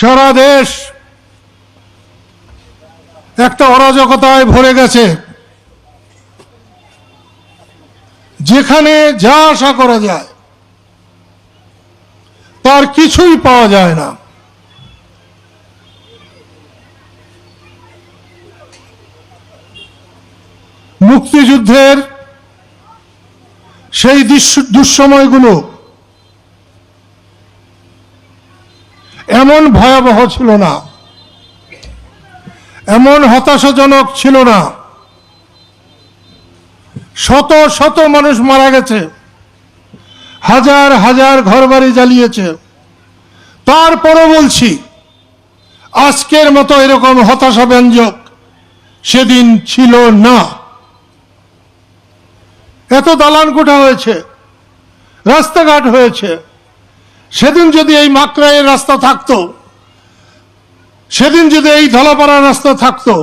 সারা দেশ একটা অরাজকতায় ভরে গেছে। যেখানে যা আশা করা যায়, তার কিছুই পাওয়া যায় না। মুক্তিযুদ্ধের সেই দুঃসময়গুলো এমন ভয়াবহ ছিল না। এমন হতাশাজনক ছিল না। শত শত মানুষ মারা গেছে। হাজার হাজার ঘরবাড়ি জ্বালিয়েছে। তারপরও বলছি, আজকের মতো এরকম হতাশা ব্যঞ্জক সেদিন ছিল না। এত দালান কোঠা হয়েছে, রাস্তাঘাট হয়েছে সেদিন যদি এই মাকড়াইয়ের রাস্তা থাকতো, সেদিন যদি এই ধলাপাড়ার রাস্তা থাকতো,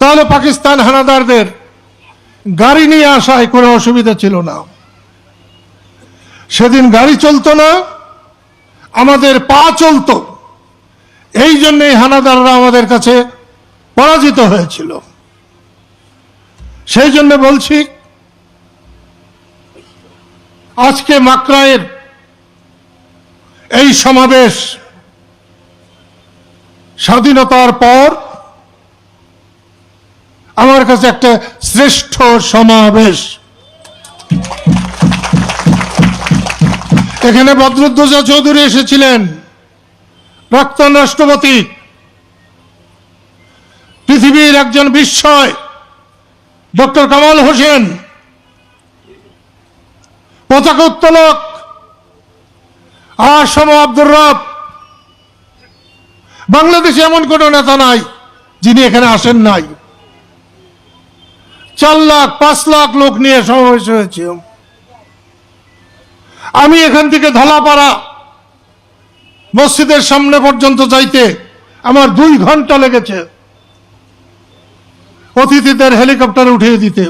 তাহলে পাকিস্তান হানাদারদের গাড়ি নিয়ে আসায় কোনো অসুবিধা ছিল না। সেদিন গাড়ি চলতো না, আমাদের পা চলতো। এই জন্যই হানাদাররা আমাদের কাছে পরাজিত হয়েছিল। সেই জন্য বলছি, আজকে মাকড়ায়ের এই সমাবেশ স্বাধীনতার পর আমার কাছে একটা শ্রেষ্ঠ সমাবেশ। এখানে বদরুদ্দোজা চৌধুরী এসেছিলেন, প্রাক্তন রাষ্ট্রপতি। পৃথিবীর একজন বিস্ময়, ডক্টর কামাল হোসেন, পতাকা উত্তোলক আসম আব্দুর রব। বাংলাদেশে এমন কোন নেতা নাই যিনি এখানে আসেন নাই। চার লাখ, পাঁচ লাখ লোক নিয়ে সমাবেশ হয়েছে। আমি এখান থেকে ধলাপাড়া মসজিদের সামনে পর্যন্ত যাইতে আমার দুই ঘণ্টা লেগেছে। অতিথিদের হেলিকপ্টারে উঠিয়ে দিতে।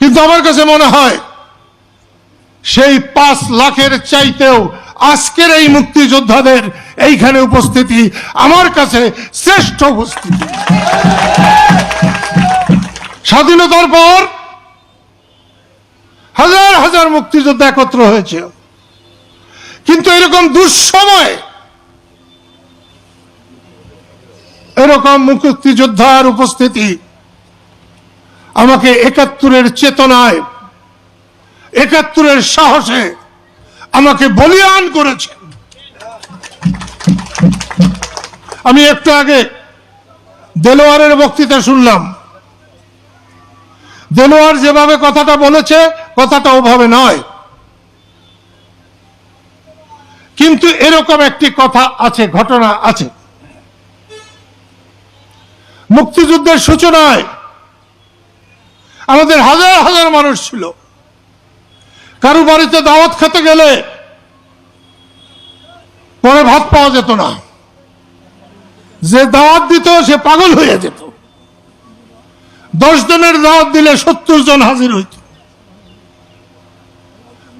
কিন্তু আমার কাছে মনে হয় সেই পাঁচ লাখের চাইতেও আজকের এই মুক্তিযোদ্ধাদের এইখানে উপস্থিতি আমার কাছে শ্রেষ্ঠ উপস্থিতি। স্বাধীনতার পর হাজার হাজার মুক্তিযোদ্ধা একত্র হয়েছে। কিন্তু এরকম দুঃসময় এরকম মুক্তিযোদ্ধার উপস্থিতি আমাকে একাত্তরের চেতনায় একাত্তরের সাহসে আমাকে বলিয়ান করেছে। আমি একটু আগে দেলোয়ারের বক্তৃতা শুনলাম। দেলোয়ার যেভাবে কথাটা বলেছে, কথাটা ওভাবে নয়। কিন্তু এরকম একটি কথা আছে, ঘটনা আছে। মুক্তিযুদ্ধের সূচনায় আমাদের হাজার হাজার মানুষ ছিল। কারও বাড়িতে দাওয়াত খেতে গেলে পরে ভাত পাওয়া যেত না। যে দাওয়াত দিত, সে পাগল হয়ে যেত। দশ জনের দাওয়াত দিলে সত্তর জন হাজির হইত।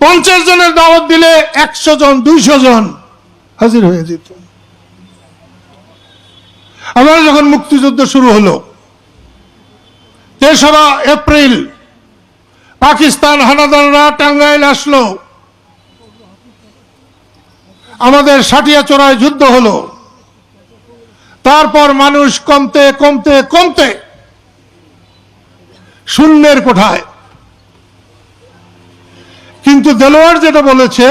পঞ্চাশ জনের দাওয়াত দিলে একশো জন, দুইশো জন হাজির হয়ে যেত। আবার যখন মুক্তিযুদ্ধ শুরু হলো, তেসরা এপ্রিল পাকিস্তান হানাদাররা টাঙ্গাইল আসলো। আমাদের সাটিয়া চোরায় যুদ্ধ হলো। তারপর মানুষ কমতে কমতে কমতে শূন্যের কোঠায়। কিন্তু দেলোয়ার যেটা বলেছে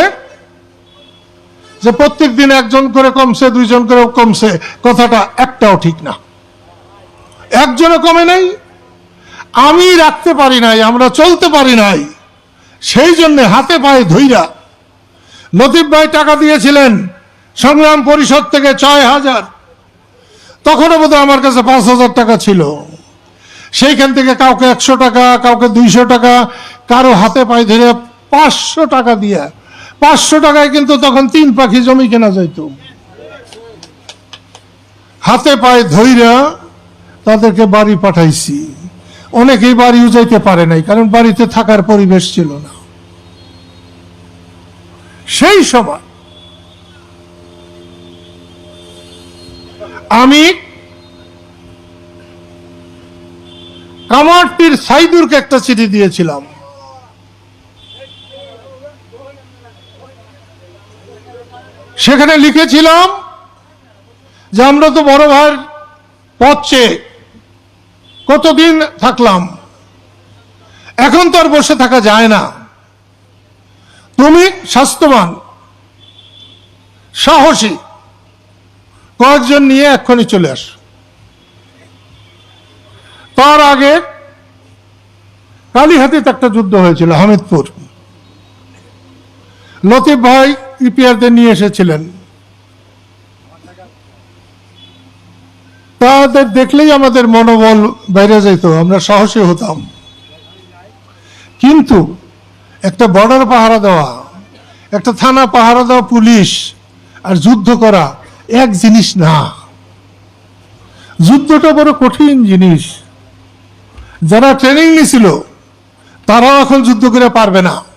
যে প্রত্যেক দিন একজন করে কমছে, দুইজন করে কমছে, কথাটা একটাও ঠিক না। একজনও কমে নাই আমি রাখতে পারি নাই, আমরা চলতে পারি নাই। সেই জন্য হাতে পায়ে ধইরা লতিফ ভাই টাকা দিয়েছিলেন সংগ্রাম পরিষদ থেকে ছয় হাজার। তখনও বোধহয় আমার কাছে পাঁচ হাজার টাকা ছিল। সেইখান থেকে কাউকে একশো টাকা, কাউকে দুইশো টাকা, কারও হাতে পায়ে ধরে পাঁচশো টাকা দিয়ে। পাঁচশো টাকায় কিন্তু তখন তিন পাখি জমি কেনা যাইত। হাতে পায়ে ধইরা তাদেরকে বাড়ি পাঠাইছি। অনেকেই বাড়িও যাইতে পারে নাই, কারণ বাড়িতে থাকার পরিবেশ ছিল না। সেই সময় আমি কামারটির সাইদুরকে একটা চিঠি দিয়েছিলাম। সেখানে লিখেছিলাম যে আমরা তো বড় ভাইয়ের পথ চেয়ে কতদিন থাকলাম? এখন তো আর বসে থাকা যায় না। তুমি স্বাস্থ্যবান, সাহসী। কয়েকজন নিয়ে এক্ষুনি চলে আস। তার আগে কালীহাতিতে একটা যুদ্ধ হয়েছিল, হামিদপুর। লতিফ ভাই ইপিআরদের নিয়ে এসেছিলেন। তাদের দেখলেই আমাদের মনোবল বাইরে যেত আমরা সাহসী হতাম। কিন্তু একটা বর্ডার পাহারা দেওয়া, একটা থানা পাহারা দেওয়া পুলিশ আর যুদ্ধ করা এক জিনিস না। যুদ্ধটা বড় কঠিন জিনিস। যারা ট্রেনিং নিছিল, তারাও এখন যুদ্ধ করে পারবে না।